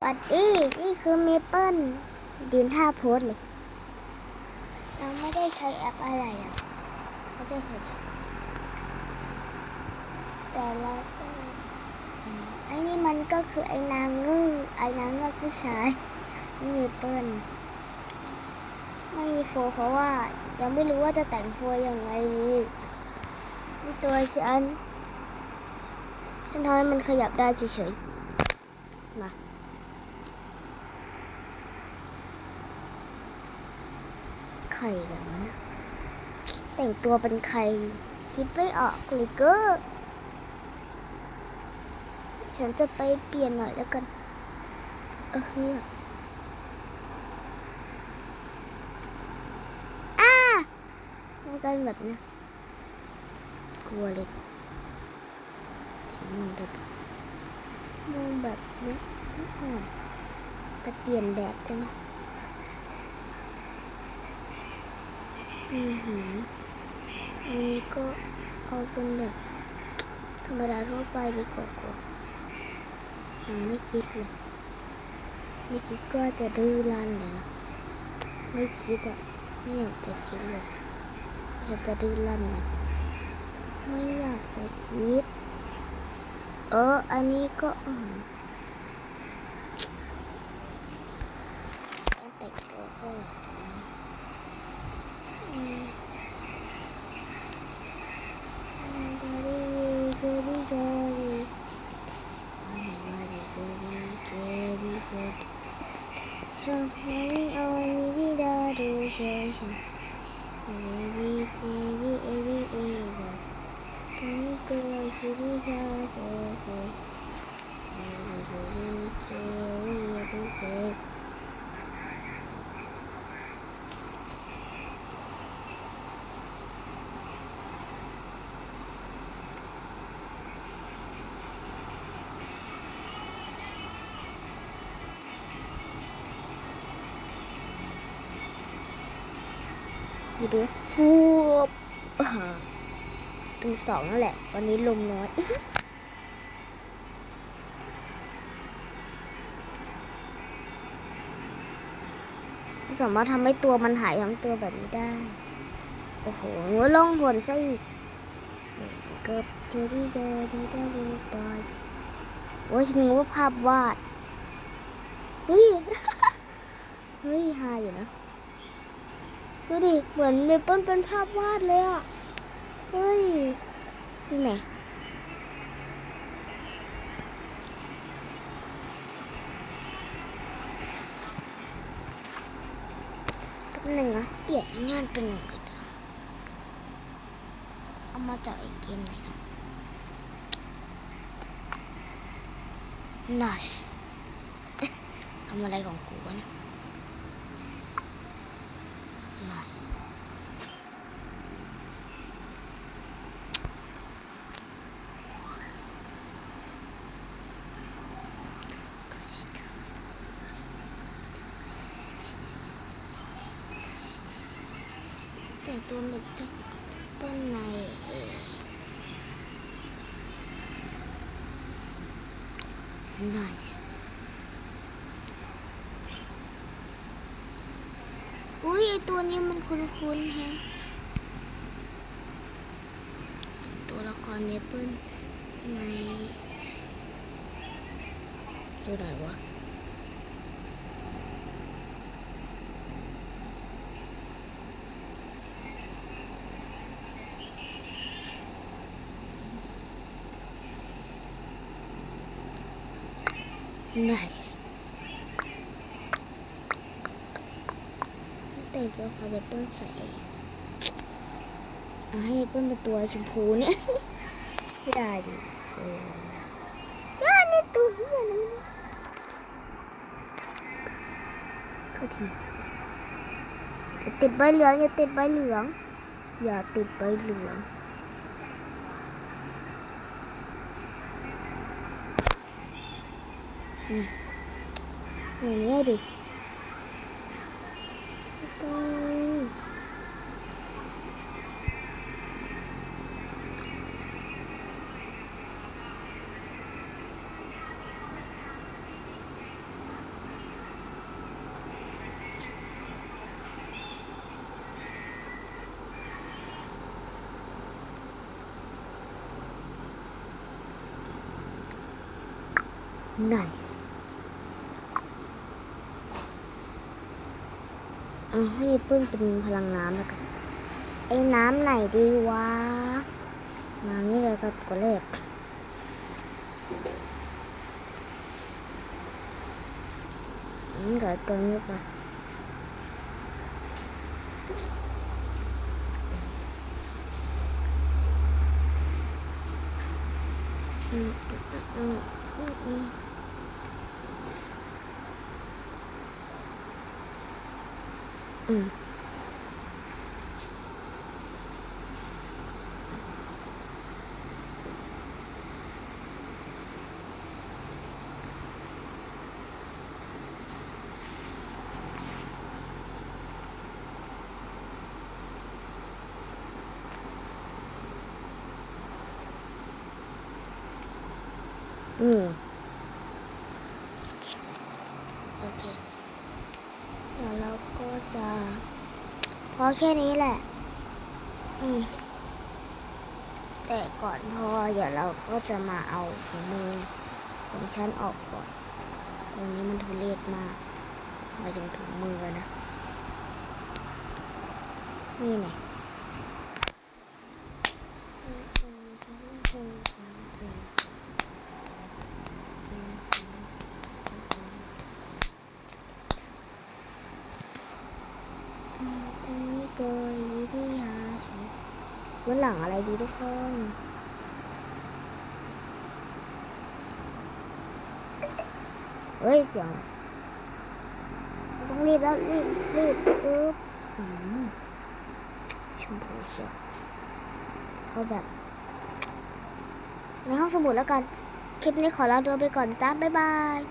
สวัสดีนี่คือเมเปิลยืนท่าโพสเลยเราไม่ได้ใช้แอปอะไรอะไม่ได้ใช้แต่เราก็อืมไอ้นี่มันก็คือไอ้นางเงือกไอ้นางเงือกผู้ชายนี่เมเปิลไม่มีโฟเพราะว่า ยังไม่รู้ว่าจะแต่งโฟยังไงดีนี่ตัวฉันฉันทำให้มันขยับได้เฉยๆมา ใครกันวะแต่งตัวเป็นใครคิดไม่ออกเลยเก็ ฉันจะไปเปลี่ยนหน่อยแล้วกัน เออเนี่ยอ้ามันกันแบบนี้กลัวเลยจะมองได้ปะมองแบบนี้ยอืมจะเปลี่ยนแบบใช่ไหม อือหืออันนี้ก็เอาเป็นแบบธรรมดาทั่วไปดีกว่ากว่ายังไม่คิดเลยไม่คิดก็จะดื้อรั้นเลยนะไม่คิดอะไม่อยากจะคิดเลยอยากจะดื้อรั้นนะไม่อยากจะคิด เออ อันนี้ก็อืม 说，人偶你比的读学生，一滴一滴一滴一滴，看你过去的小自己，一滴一滴一滴一滴。 ดูฟูบอ่าเป็นสองนั่นแหละ วันนี้ลมน้อยสามารถทำให้ตัวมันหายทั้งตัวแบบนี้ได้ โอ้โหหัวล่องหนซะอีกเกือบเชอรี่เดอดีเดอร์บูบอยโอ้ยฉันนึกว่าภาพวาด เฮ้ย เฮ้ยฮาอยู่นะ ดูดิ เหมือนเมเปิลเป็นภาพวาดเลยอะ เฮ้ยนี่ไงเป็นหนึ่งอะเปลี่ยนงานเป็นหนึ่งก็ได้เอามาจากไอ้เกมไหนนะนัสทำอะไรของกูวะเนี่ย Nice. แต่งตัวเป็นเป็นในเออ nice อุ้ยไอ ตัวนี้มันคุ้นๆแฮะ ตัวละครเมเปิลในตัวไหนวะ nice แต่งตัวคาร์เบเปิลใส่ให้เปิ้ลเป็นตัวชมพูเนี่ยไม่ได้ดิเออว่านี่ตัวเฮียนะโทษทีอย่าติดใบเหลืองอย่าติดใบเหลืองอย่าติดใบเหลืองอย่างนี้ดิ nice. เอาให้ปื้นเป็นพลังน้ำแล้วกันไอ้น้ำไหนดีวะน้ำนี่เลยกับตัวเลขอืมเดี๋ยวตัวนี้ไปอืมอืมอืมอืม อืม อืมโอเค เดี๋ยวเราก็จะ พอ แค่นี้แหละ อืม แต่ก่อนพอเดี๋ยวเราก็จะมาเอาถุงมือของฉันออกก่อน ตรงนี้มันทุเรศมากหมายถึงถุงมือนะ นี่ไง วันหลังอะไรดีทุกคนเฮ้ย เสียง ต้องรีบแล้ว รีบ รีบปึ๊บอืมชมพูเชียวเอาแบบในห้องสมุดแล้วกัน คลิปนี้ขอลาตัวไปก่อนจ้าบ๊ายบาย